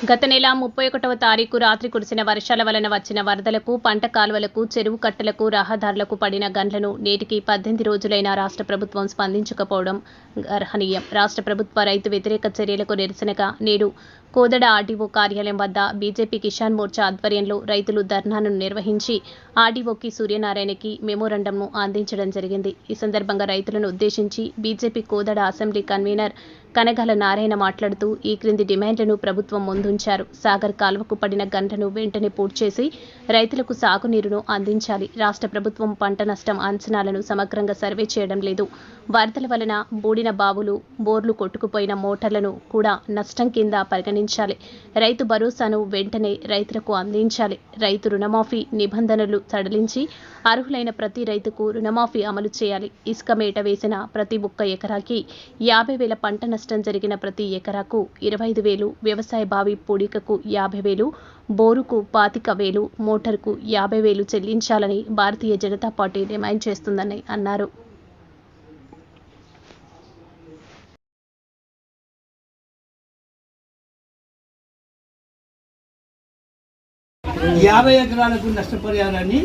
గత నెల ముప్పై ఒకటవ తారీఖు రాత్రి కురిసిన వర్షాల వలన వచ్చిన వరదలకు పంట కాలువలకు చెరువు కట్టలకు రహదారులకు పడిన గండ్లను నేటికి పద్దెనిమిది రోజులైన రాష్ట్ర ప్రభుత్వం స్పందించకపోవడం గర్హనీయం. రాష్ట్ర ప్రభుత్వ రైతు వ్యతిరేక చర్యలకు నిరసనగా నేడు కోదడ ఆర్డీఓ కార్యాలయం వద్ద బీజేపీ కిసాన్ మోర్చా ఆధ్వర్యంలో రైతులు ధర్నాను నిర్వహించి ఆర్డీఓకి సూర్యనారాయణకి మెమోరండంను అందించడం జరిగింది. ఈ సందర్భంగా రైతులను ఉద్దేశించి BJP Kodad assembly convener Kanagala Narayana మాట్లాడుతూ ఈ క్రింది డిమాండ్లను ప్రభుత్వం ముందుంచారు. సాగర్ కాలువకు పడిన గంటను వెంటనే పూడ్చేసి రైతులకు సాగునీరును అందించాలి. రాష్ట్ర ప్రభుత్వం పంట నష్టం అంచనాలను సమగ్రంగా సర్వే చేయడం లేదు. వరదల వలన బూడిన బావులు బోర్లు కొట్టుకుపోయిన మోటార్లను కూడా నష్టం కింద గమనించాలి. రైతు భరోసాను వెంటనే రైతులకు అందించాలి. రైతు రుణమాఫీ నిబంధనలు సడలించి అర్హులైన ప్రతి రైతుకు రుణమాఫీ అమలు చేయాలి. ఇసుక మేట వేసిన ప్రతి ఒక్క ఎకరాకి యాభై వేల పంట నష్టం జరిగిన ప్రతి ఎకరాకు ఇరవై ఐదు వేలు వ్యవసాయ బావి పూడికకు యాభై వేలు బోరుకు పాతిక వేలు మోటార్కు యాభై వేలు చెల్లించాలని భారతీయ జనతా పార్టీ డిమాండ్ చేస్తుందని అన్నారు. యాభై ఎకరాలకు నష్టపరిహారాన్ని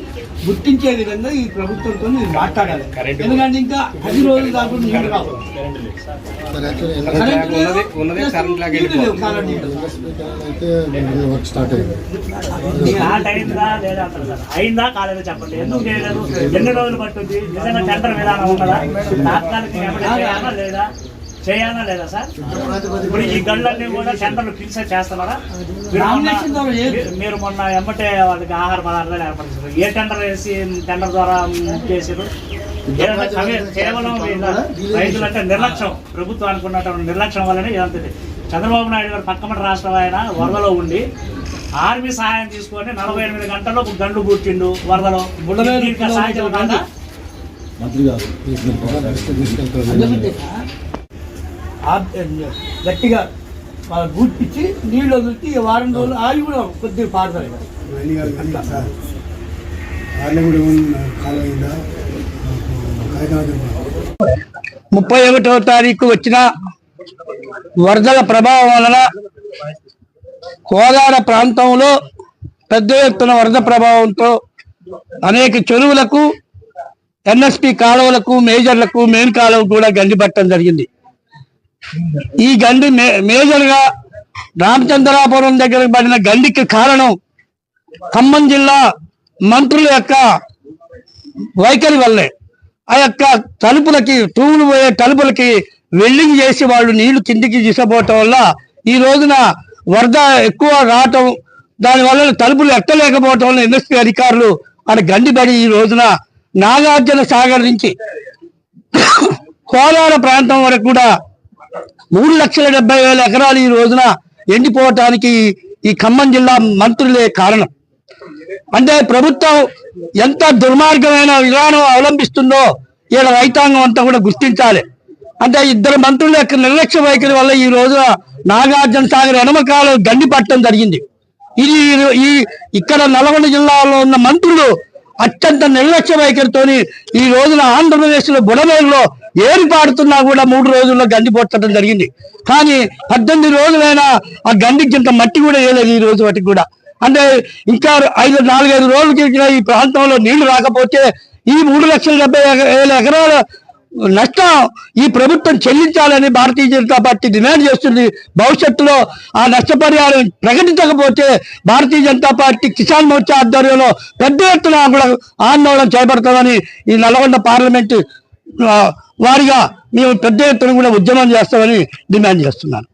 గుర్తించే విధంగా ఈ ప్రభుత్వంతో మీరు మాట్లాడాలి. ఎందుకంటే ఇంకా పది రోజులు కాకుండా రావు. అయింది. కాలేదా చెప్పండి. ఎందుకు చేయలేదు? ఎన్ని రోజులు పట్టుద్ది నిజంగా టెండర్ విధానం ఉన్నదా తాత్కాలిక లేదా? చేయాలా లేదా సార్? ఇప్పుడు ఈ గళ్ళన్నీ కూడా టెండర్లు ఫిక్స్ చేస్తున్నారా? మీరు మొన్న- ఎమ్మటే వాళ్ళకి ఆహార పదార్థాలు ఏర్పరిచారు ఏ టెండర్ వేసి టెండర్ ద్వారా చేసారు కేవలం వీళ్ళ రైతులంటే నిర్లక్ష్యం. ప్రభుత్వం అనుకున్నటువంటి నిర్లక్ష్యం వల్లనే ఇదంతా ఇది. చంద్రబాబు నాయుడు గారు పక్కమటి రాష్ట్రం ఆయన వరదలో ఉండి ఆర్మీ సహాయం తీసుకొని నలభై ఎనిమిది గంటల్లో ఒక గండు కూర్చిండు వరదలో. బుడమేరు దీనికి సాధ్యం కాదా? తీసుకెళ్తారు ఎందుకంటే ఆ- గట్టిగా వాళ్ళ గుర్తించి నీళ్ళు వదిలితే ఈ వారం రోజులు ఆగి కూడా కొద్దిగా పారుతాయి. ముప్పై ఒకటవ తారీఖు వచ్చిన వరదల ప్రభావం వలన కోదాడ ప్రాంతంలో పెద్ద ఎత్తున వరద ప్రభావంతో అనేక చెరువులకు ఎన్ఎస్పి కాలువలకు మేజర్లకు మెయిన్ కాలువకు కూడా గండి పట్టడం జరిగింది. ఈ గండి మే- మేజర్గా రామచంద్రాపురం దగ్గర పడిన గండికి కారణం ఖమ్మం జిల్లా మంత్రుల యొక్క వైఖరి వల్లే. ఆ యొక్క తలుపులకి తూములు పోయే తలుపులకి వెల్డింగ్ చేసి వాళ్ళు నీళ్ళు కిందికి తీసుకుపోవటం వల్ల ఈ రోజున వరద ఎక్కువ రావటం దాని వల్ల తలుపులు ఎత్తలేకపోవటం వల్ల ఇండస్ట్రీ అధికారులు అక్కడ గండిబడి ఈ రోజున నాగార్జున సాగర్ నుంచి కోలాడ ప్రాంతం వరకు కూడా మూడు లక్షల డెబ్బై వేల ఎకరాలు ఈ రోజున ఎండిపోవటానికి ఈ ఖమ్మం జిల్లా మంత్రులే కారణం. అంటే ప్రభుత్వం ఎంత దుర్మార్గమైన విధానం అవలంబిస్తుందో ఈడ రైతాంగం అంతా కూడా గుర్తించాలి. అంటే ఇద్దరు మంత్రుల యొక్క నిర్లక్ష్య వైఖరి వల్ల ఈ రోజున నాగార్జున సాగర్ ఎనమకాలు గండి పట్టడం జరిగింది. ఇది ఈ- ఈ ఇక్కడ నల్గొండ జిల్లాలో ఉన్న మంత్రులు అత్యంత నిర్లక్ష్య వైఖరితోని ఈ రోజున ఆంధ్రప్రదేశ్లో బుడమేరులో ఏరి పాడుతున్నా కూడా మూడు రోజుల్లో గండి పొట్టడం జరిగింది. కానీ పద్దెనిమిది రోజులైనా ఆ గండికి ఇంత మట్టి కూడా వేయలేదు ఈ రోజు వాటికి కూడా. అంటే ఇంకా ఐదు నాలుగైదు రోజులకి ఈ ప్రాంతంలో నీళ్ళు రాకపోతే ఈ మూడు లక్షల డెబ్బై వేల ఎకరాల నష్టం ఈ ప్రభుత్వం చెల్లించాలని భారతీయ జనతా పార్టీ డిమాండ్ చేస్తుంది. భవిష్యత్తులో ఆ నష్టపరిహారం ప్రకటించకపోతే భారతీయ జనతా పార్టీ కిసాన్ మోర్చా ఆధ్వర్యంలో పెద్ద ఎత్తున కూడా ఆందోళన చేపడతామని ఈ నల్గొండ పార్లమెంటు వారిగా మేము పెద్ద ఎత్తున కూడా ఉద్యమం చేస్తామని డిమాండ్ చేస్తున్నాను.